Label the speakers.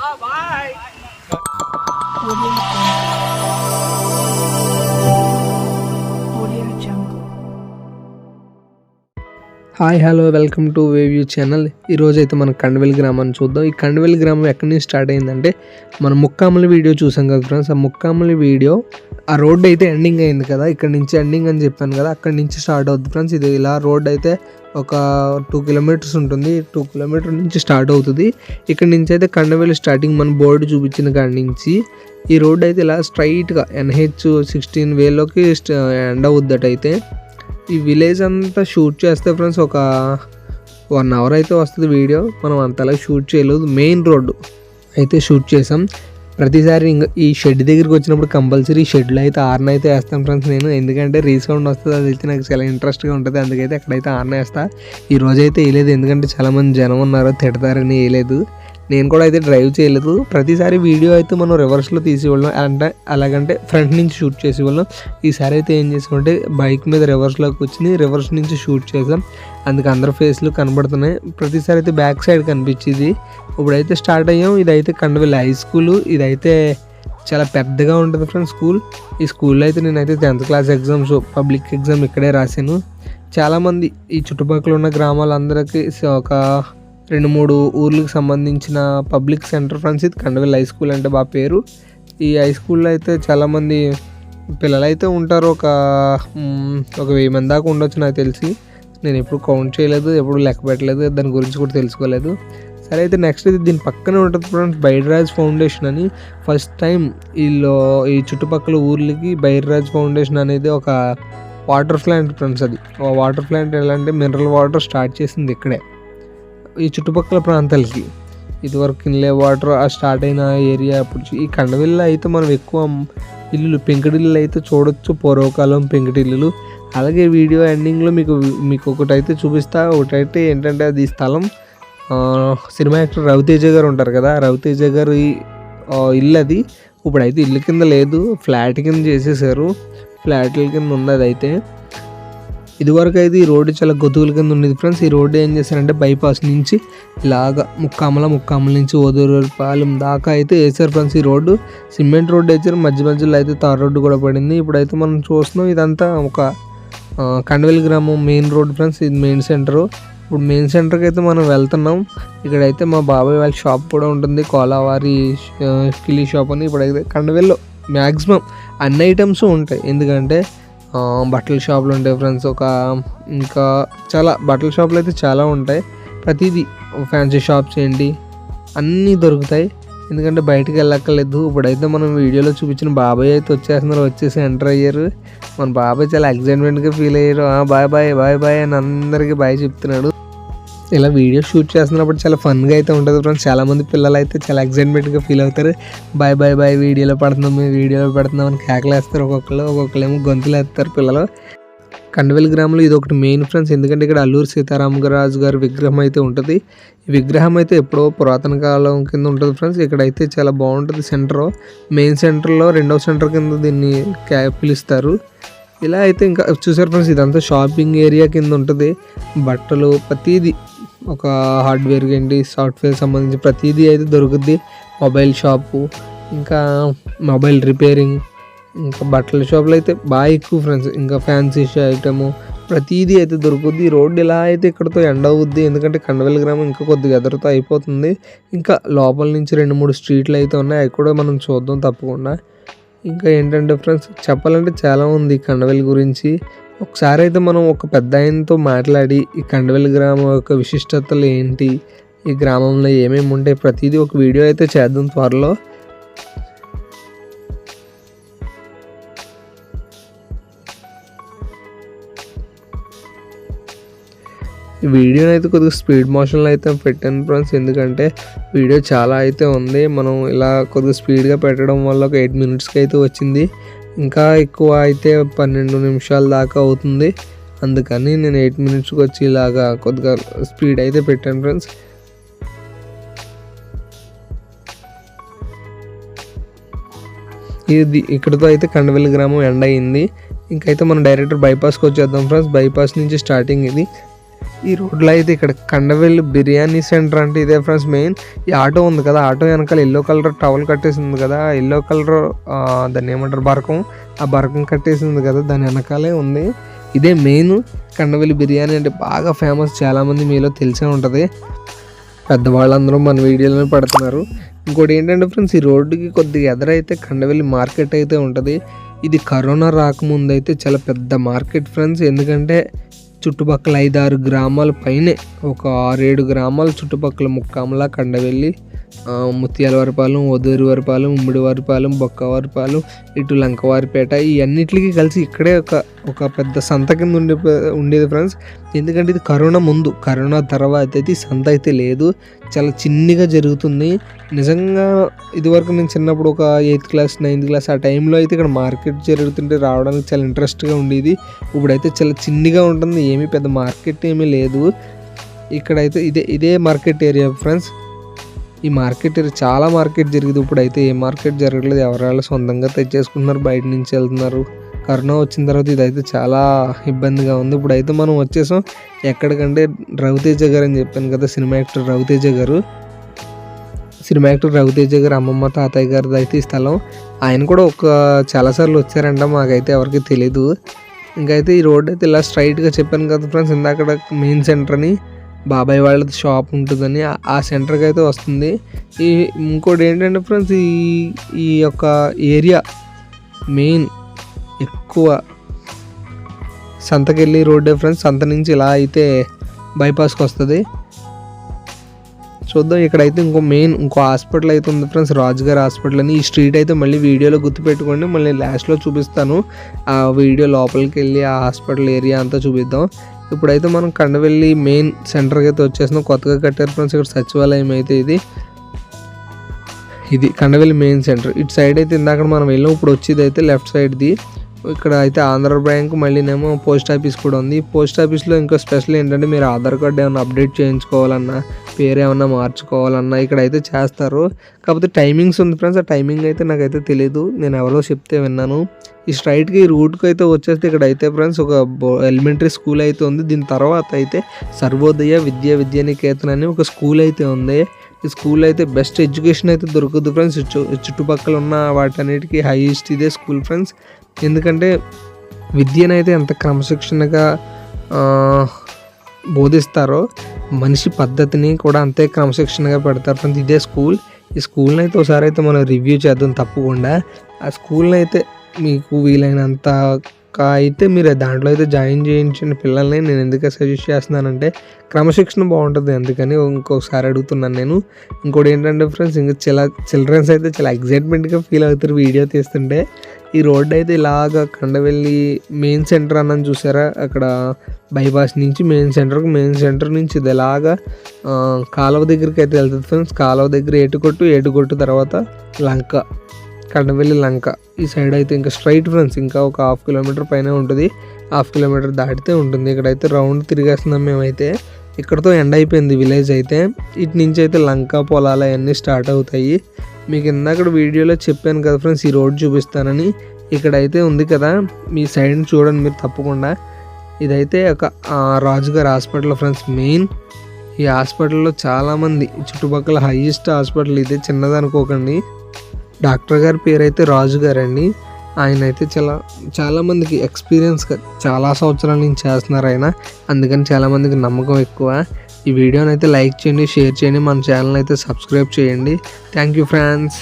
Speaker 1: Hi hello welcome to వేవ్యూ channel. ఈరోజు అయితే మనం కండవెల్ గ్రామాన్ని చూద్దాం. ఈ కండవెల్ గ్రామం ఎక్కడి నుంచి స్టార్ట్ అయిందంటే మనం ముక్కామలి వీడియో చూసాం కదా ఫ్రెండ్స్ ఆ ముక్కామలి వీడియో ఆ రోడ్ అయితే ఎండింగ్ అయింది కదా. ఇక్కడ నుంచి ఎండింగ్ అని చెప్పాను కదా. అక్కడి నుంచి స్టార్ట్ అవుతుంది ఫ్రెండ్స్ ఇది ఇలా రోడ్ అయితే ఒక టూ కిలోమీటర్స్ ఉంటుంది. టూ కిలోమీటర్ నుంచి స్టార్ట్ అవుతుంది. ఇక్కడ నుంచి అయితే కండవేలు స్టార్టింగ్ మన బోర్డు చూపించిన కాడి నుంచి. ఈ రోడ్ అయితే ఇలా స్ట్రైట్గా ఎన్హెచ్ సిక్స్టీన్ వేలోకి ఎండ్ అవుద్దటైతే అయితే. ఈ విలేజ్ అంతా షూట్ చేస్తే ఫ్రెండ్స్ ఒక వన్ అవర్ అయితే వస్తుంది వీడియో మనం అంతలా షూట్ చేయలేదు. మెయిన్ రోడ్డు అయితే షూట్ చేసాం. ప్రతిసారి ఇంకా ఈ షెడ్ దగ్గరికి వచ్చినప్పుడు కంపల్సరీ షెడ్లో అయితే ఆర్న అయితే వేస్తాను ఫ్రెండ్స్ నేను. ఎందుకంటే రీసౌండ్ వస్తుంది అది అయితే నాకు చాలా ఇంట్రెస్ట్గా ఉంటుంది. అందుకైతే అక్కడైతే ఆర్న వేస్తా. ఈ రోజైతే వేయలేదు. ఎందుకంటే చాలామంది జనం ఉన్నారు తిడతారని వేయలేదు. నేను కూడా అయితే డ్రైవ్ చేయలేదు. ప్రతిసారి వీడియో అయితే మనం రివర్స్లో తీసేవాళ్ళం. అంటే అలాగంటే ఫ్రంట్ నుంచి షూట్ చేసేవాళ్ళం. ఈసారి అయితే ఏం చేసుకుంటే బైక్ మీద రివర్స్లోకి కూర్చుని రివర్స్ నుంచి షూట్ చేసాం. అందుకు అందరి ఫేస్లు కనబడుతున్నాయి. ప్రతిసారి అయితే బ్యాక్ సైడ్ కనిపించింది. ఇప్పుడైతే స్టార్ట్ అయ్యాం. ఇదైతే కండవెల్లి హై స్కూల్ ఇదైతే చాలా పెద్దగా ఉంటుంది ఫ్రెండ్స్ స్కూల్ ఈ స్కూల్లో అయితే నేనైతే tenth class exams public exam ఇక్కడే రాశాను. చాలామంది ఈ చుట్టుపక్కల ఉన్న గ్రామాలందరికీ ఒక రెండు మూడు ఊర్లకు సంబంధించిన పబ్లిక్ సెంటర్ ఫ్రెండ్స్ ఇది కండవెల్ హై స్కూల్ అంటే బాగా పేరు. ఈ హై స్కూల్లో అయితే చాలామంది పిల్లలు అయితే ఉంటారు ఒక ఒక వెయ్యి మంది దాకా ఉండొచ్చు నాకు తెలిసి. నేను ఎప్పుడు కౌంట్ చేయలేదు ఎప్పుడు లెక్క పెట్టలేదు దాని గురించి కూడా తెలుసుకోలేదు. సరే అయితే నెక్స్ట్ ఇది దీని పక్కనే ఉంటుంది ఫ్రెండ్స్ బైర్రాజ్ ఫౌండేషన్ అని. ఫస్ట్ టైం వీళ్ళు ఈ చుట్టుపక్కల ఊర్లకి బైర్రాజ్ ఫౌండేషన్ అనేది ఒక వాటర్ ప్లాంట్ ఫ్రెండ్స్ అది. వాటర్ ప్లాంట్ ఎలా అంటే మినరల్ వాటర్ స్టార్ట్ చేసింది ఇక్కడే. ఈ చుట్టుపక్కల ప్రాంతాలకి. ఇదివరకు కిన్లే వాటర్ ఆ స్టార్ట్ అయిన ఏరియా అప్పుడు ఈ కండవిల్లు అయితే మనం ఎక్కువ ఇల్లులు పెంకుటిల్లు అయితే చూడొచ్చు పూర్వకాలం పెంకుటిల్లులు. అలాగే వీడియో ఎండింగ్లో మీకు మీకు ఒకటి అయితే చూపిస్తా ఒకటైతే ఏంటంటే అది స్థలం. సినిమా యాక్టర్ రవితేజ గారు ఉంటారు కదా రవితేజ గారు ఇల్లు అది ఇప్పుడైతే ఇల్లు కింద లేదు ఫ్లాట్ కింద చేసేసారు ఫ్లాట్ల కింద ఉంది అది అయితే ఇదివరకు అయితే ఈ రోడ్డు చాలా గొతుకుల కింద ఉండేది. ఫ్రెండ్స్ ఈ రోడ్డు ఏం చేశారంటే బైపాస్ నుంచి ఇలాగా ముక్కామల ముక్కామల నుంచి ఓదూరుపాలెం దాకా అయితే వేసారు ఫ్రెండ్స్ ఈ రోడ్డు. సిమెంట్ రోడ్డు వేసారు మధ్య మధ్యలో అయితే తార్ రోడ్డు కూడా పడింది. ఇప్పుడైతే మనం చూస్తున్నాం ఇదంతా ఒక కండవెల్ గ్రామం మెయిన్ రోడ్ ఫ్రెండ్స్ ఇది మెయిన్ సెంటర్ ఇప్పుడు మెయిన్ సెంటర్కి అయితే మనం వెళ్తున్నాం. ఇక్కడైతే మా బాబాయ్ వాళ్ళ షాప్ కూడా ఉంటుంది కోలావారి కిలీ షాప్ అని. ఇప్పుడైతే కండవెల్లో మ్యాక్సిమం అన్ని ఐటమ్స్ ఉంటాయి. ఎందుకంటే బట్టల షాపులు ఉంటాయి ఫ్రెండ్స్. ఒక ఇంకా చాలా బట్టల షాపులు అయితే చాలా ఉంటాయి. ప్రతిదీ ఫ్యాన్సీ షాప్స్ ఏంటి అన్నీ దొరుకుతాయి. ఎందుకంటే బయటకు వెళ్ళక్కర్లేదు. ఇప్పుడైతే మనం వీడియోలో చూపించిన బాబాయ్ అయితే వచ్చేస్తున్నారు. వచ్చేసి ఎంటర్ అయ్యారు. మన బాబాయ్ చాలా ఎక్సైట్మెంట్గా ఫీల్ అయ్యారు. "ఆ, బాయ్ బాయ్ బాయ్ బాయ్ అని అందరికీ బాయ్ చెప్తున్నాడు. ఇలా వీడియో షూట్ చేస్తున్నప్పుడు చాలా ఫన్గా అయితే ఉంటుంది ఫ్రెండ్స్ చాలామంది పిల్లలు అయితే చాలా ఎక్సైట్మెంట్గా ఫీల్ అవుతారు. బాయ్ బాయ్ బాయ్ వీడియోలో పడుతున్నాం మేము వీడియోలో పెడుతున్నాం అని కేకలేస్తారు ఒక్కొక్కరు ఒక్కొక్కరు ఏమో గొంతులు వేస్తారు పిల్లలు. కండవెల్ గ్రామంలో ఇది ఒకటి మెయిన్ ఫ్రెండ్స్ ఎందుకంటే ఇక్కడ అల్లూరు సీతారామరాజు గారి విగ్రహం అయితే ఉంటుంది. ఈ విగ్రహం అయితే ఎప్పుడో పురాతన కాలం కింద ఉంటుంది ఫ్రెండ్స్ ఇక్కడ అయితే చాలా బాగుంటుంది సెంటర్ మెయిన్ సెంటర్లో రెండవ సెంటర్ కింద దీన్ని పిలుస్తారు. ఇలా అయితే ఇంకా చూసారు ఫ్రెండ్స్ ఇదంతా షాపింగ్ ఏరియా కింద ఉంటుంది. బట్టలు ప్రతిదీ ఒక హార్డ్వేర్ ఏంటి సాఫ్ట్వేర్ సంబంధించి ప్రతిదీ అయితే దొరుకుద్ది. మొబైల్ షాపు ఇంకా మొబైల్ రిపేరింగ్ ఇంకా బట్టల షాపులు అయితే బాగా ఎక్కువ ఫ్రెండ్స్ ఇంకా ఫ్యాన్సీ ఐటము ప్రతిదీ అయితే దొరుకుద్ది. రోడ్డు ఇలా అయితే ఇక్కడతో ఎండ అవుద్ది. ఎందుకంటే కండవెల్ గ్రామం ఇంకా కొద్దిగా ఎదురుతో అయిపోతుంది. ఇంకా లోపల నుంచి రెండు మూడు స్ట్రీట్లు అయితే ఉన్నాయి. అవి కూడా మనం చూద్దాం తప్పకుండా. ఇంకా ఏంటంటే ఫ్రెండ్స్ చెప్పాలంటే చాలా ఉంది ఈ గురించి. ఒకసారి అయితే మనం ఒక పెద్ద ఆయనతో మాట్లాడి ఈ కండవెల్లి గ్రామం యొక్క విశిష్టతలు ఏంటి? ఈ గ్రామంలో ఏమేమి ఉంటాయి? ప్రతిదీ ఒక వీడియో అయితే చేద్దాం త్వరలో. ఈ వీడియోని అయితే కొద్దిగా స్పీడ్ మోషన్లో అయితే పెట్టాను ఫ్రెండ్స్ ఎందుకంటే వీడియో చాలా అయితే ఉంది. మనం ఇలా కొద్దిగా స్పీడ్గా పెట్టడం వల్ల ఒక ఎయిట్ మినిట్స్కి అయితే వచ్చింది. ఇంకా ఎక్కువ అయితే పన్నెండు నిమిషాల దాకా అవుతుంది. అందుకని నేను ఎయిట్ మినిట్స్కి వచ్చి ఇలాగా కొద్దిగా స్పీడ్ అయితే పెట్టాను ఫ్రెండ్స్. ఇది ఇక్కడతో అయితే కండవెల్లి గ్రామం ఎండ్ అయింది ఇంకైతే మనం డైరెక్ట్ బైపాస్కి వచ్చేద్దాం ఫ్రెండ్స్. బైపాస్ నుంచి స్టార్టింగ్ ఇది. ఈ రోడ్లో అయితే ఇక్కడ కండవెల్లి బిర్యానీ సెంటర్ అంటే ఇదే ఫ్రెండ్స్ మెయిన్. ఈ ఆటో ఉంది కదా ఆటో వెనకాల ఎల్లో కలర్ టవల్ కట్టేసింది కదా ఎల్లో కలర్ దాన్ని ఏమంటారు బరకం? ఆ బరకం కట్టేసింది కదా దాని వెనకాలే ఉంది. ఇదే మెయిన్ కండవెల్లి బిర్యానీ అంటే బాగా ఫేమస్ చాలామంది మీలో తెలిసే ఉంటుంది. పెద్దవాళ్ళందరూ మన వీడియోలో పడుతున్నారు. ఇంకోటి ఏంటంటే ఫ్రెండ్స్ ఈ రోడ్డుకి కొద్దిగా ఎదురైతే కండవెల్లి మార్కెట్ అయితే ఉంటుంది. ఇది కరోనా రాకముందు అయితే చాలా పెద్ద మార్కెట్ ఫ్రెండ్స్. ఎందుకంటే చుట్టుపక్కల ఐదారు గ్రామాల పైనే ఒక ఆరేడు గ్రామాల చుట్టుపక్కల ముక్కామల కండవెల్లి ముత్యాల వరపాలెం వదూరు వరపాలెం ఉమ్మడి వరపాలెం బొక్క వరపాలెం ఇటు లంకవారిపేట ఈ అన్నిటికీ కలిసి ఇక్కడే ఒక ఒక పెద్ద సంత కింద ఉండే ఉండేది ఫ్రెండ్స్ ఎందుకంటే ఇది కరోనా ముందు. కరోనా తర్వాత అయితే ఈ సంత అయితే లేదు. చాలా చిన్నగా జరుగుతుంది. నిజంగా ఇదివరకు నేను చిన్నప్పుడు ఒక ఎయిత్ క్లాస్ నైన్త్ క్లాస్ ఆ టైంలో అయితే ఇక్కడ మార్కెట్ జరుగుతుంటే రావడానికి చాలా ఇంట్రెస్ట్గా ఉండేది. ఇప్పుడైతే చాలా చిన్నగా ఉంటుంది. ఏమీ పెద్ద మార్కెట్ ఏమీ లేదు. ఇక్కడైతే ఇదే ఇదే మార్కెట్ ఏరియా ఫ్రెండ్స్ ఈ మార్కెట్ చాలా మార్కెట్ జరిగింది. ఇప్పుడైతే ఏ మార్కెట్ జరగలేదు ఎవరైనా సొంతంగా తెచ్చేసుకుంటున్నారు బయట నుంచి వెళ్తున్నారు. కరోనా వచ్చిన తర్వాత ఇదైతే చాలా ఇబ్బందిగా ఉంది. ఇప్పుడైతే మనం వచ్చేసాం. ఎక్కడికంటే రవితేజ గారు అని చెప్పాను కదా సినిమా యాక్టర్ రవితేజ గారు. సినిమా యాక్టర్ రవితేజ గారు అమ్మమ్మ తాతయ్య గారిది అయితే ఈ స్థలం. ఆయన కూడా ఒక చాలాసార్లు వచ్చారంట మాకైతే ఎవరికి తెలీదు. ఇంకైతే ఈ రోడ్ అయితే ఇలా స్ట్రైట్గా చెప్పాను కదా ఫ్రెండ్స్ ఇందాక మెయిన్ సెంటర్ అని. బాబాయ్ వాళ్ళది షాప్ ఉంటుందని ఆ- ఆ సెంటర్కి అయితే వస్తుంది. ఈ ఇంకోటి ఏంటంటే ఫ్రెండ్స్ ఈ ఈ యొక్క ఏరియా మెయిన్ ఎక్కువ సంతకెళ్ళి రోడ్డే ఫ్రెండ్స్ సంత నుంచి ఇలా అయితే బైపాస్కి వస్తుంది. చూద్దాం ఇక్కడైతే ఇంకో మెయిన్ ఇంకో హాస్పిటల్ అయితే ఉంది ఫ్రెండ్స్ రాజుగారి హాస్పిటల్ అని. ఈ స్ట్రీట్ అయితే మళ్ళీ వీడియోలో గుర్తుపెట్టుకోండి మళ్ళీ లాస్ట్లో చూపిస్తాను. ఆ వీడియో లోపలికి వెళ్ళి ఆ హాస్పిటల్ ఏరియా అంతా చూపిద్దాం. ఇప్పుడైతే మనం కండవెల్లి మెయిన్ సెంటర్కి అయితే వచ్చేసినాం కొత్తగా కట్టారు ఫ్రెండ్స్ ఇక్కడ సచివాలయం అయితే ఇది. ఇది కండవెల్లి మెయిన్ సెంటర్ ఇటు సైడ్ అయితే ఇందాక మనం వెళ్ళాం ఇప్పుడు వచ్చేది అయితే లెఫ్ట్ సైడ్ది ఇక్కడ అయితే ఆంధ్ర బ్యాంక్ మళ్ళీనేమో పోస్ట్ ఆఫీస్ కూడా ఉంది. పోస్ట్ ఆఫీస్లో ఇంకో స్పెషల్ ఏంటంటే మీరు ఆధార్ కార్డు ఏమైనా అప్డేట్ చేయించుకోవాలన్నా పేరు ఏమన్నా మార్చుకోవాలన్నా ఇక్కడ అయితే చేస్తారు. కాకపోతే టైమింగ్స్ ఉంది ఫ్రెండ్స్. ఆ టైమింగ్ అయితే నాకైతే తెలియదు నేను ఎవరో చెప్తే విన్నాను. ఈ స్ట్రైట్కి ఈ రూట్కి అయితే వచ్చేస్తే ఇక్కడ అయితే ఫ్రెండ్స్ ఒక ఎలిమెంటరీ స్కూల్ అయితే ఉంది. దీని తర్వాత అయితే సర్వోదయ విద్యా విద్యానికేతన్ అని ఒక స్కూల్ అయితే ఉంది. స్కూల్ అయితే బెస్ట్ ఎడ్యుకేషన్ అయితే దొరకదు ఫ్రెండ్స్. చుట్టుపక్కల ఉన్న వాటన్నిటికీ హైయెస్ట్ ఇదే స్కూల్ ఫ్రెండ్స్. ఎందుకంటే విద్యనైతే ఎంత క్రమశిక్షణగా బోధిస్తారో మనిషి పద్ధతిని కూడా అంతే క్రమశిక్షణగా పెడతారు ఫ్రెండ్స్ ఇదే స్కూల్. ఈ స్కూల్ని అయితే ఒకసారి అయితే మనం రివ్యూ చేద్దాం తప్పకుండా. ఆ స్కూల్ని అయితే మీకు వీలైనంత అయితే మీరు దాంట్లో అయితే జాయిన్ చేయించిన పిల్లల్ని నేను ఎందుకు సజెస్ట్ చేస్తున్నానంటే క్రమశిక్షణ బాగుంటుంది అందుకని ఇంకొకసారి అడుగుతున్నాను నేను. ఇంకోటి ఏంటంటే ఫ్రెండ్స్ ఇంకా చాలా చిల్డ్రన్స్ అయితే చాలా ఎగ్జైట్మెంట్గా ఫీల్ అవుతారు వీడియో తీస్తుంటే. ఈ రోడ్ అయితే ఇలాగ కండవెల్లి మెయిన్ సెంటర్ అన్నది చూసారా? అక్కడ బైపాస్ నుంచి మెయిన్ సెంటర్కి మెయిన్ సెంటర్ నుంచి ఇది ఇలాగా కాలువ దగ్గరికి అయితే వెళ్తుంది ఫ్రెండ్స్ కాలువ దగ్గర ఏటుకొట్టు ఏటుకొట్టు తర్వాత లంక. కండవెల్లి లంక. ఈ సైడ్ అయితే ఇంకా స్ట్రైట్ ఫ్రెండ్స్ ఇంకా ఒక హాఫ్ కిలోమీటర్ పైన ఉంటుంది. హాఫ్ కిలోమీటర్ దాటితే ఉంటుంది. ఇక్కడైతే రౌండ్ తిరిగేస్తున్నాం మేమైతే. ఇక్కడతో ఎండ్ అయిపోయింది విలేజ్ అయితే. ఇటు నుంచి అయితే లంక పొలాలు అవన్నీ స్టార్ట్ అవుతాయి. మీకు ఇందాక వీడియోలో చెప్పాను కదా ఫ్రెండ్స్ ఈ రోడ్ చూపిస్తానని. ఇక్కడైతే ఉంది కదా. మీ సైడ్ చూడండి మీరు తప్పకుండా. ఇదైతే ఒక రాజుగారి హాస్పిటల్ ఫ్రెండ్స్ మెయిన్ ఈ హాస్పిటల్లో చాలామంది చుట్టుపక్కల హైయెస్ట్ హాస్పిటల్ ఇదే. చిన్నది అనుకోకండి డాక్టర్ గారి పేరు అయితే రాజు గారండి. ఆయన అయితే చాలా చాలామందికి ఎక్స్పీరియన్స్గా చాలా సంవత్సరాల నుంచి చేస్తున్నారు ఆయన. అందుకని చాలామందికి నమ్మకం ఎక్కువ. ఈ వీడియోని అయితే లైక్ చేయండి షేర్ చేయండి మన ఛానల్ అయితే సబ్స్క్రైబ్ చేయండి. Thank you friends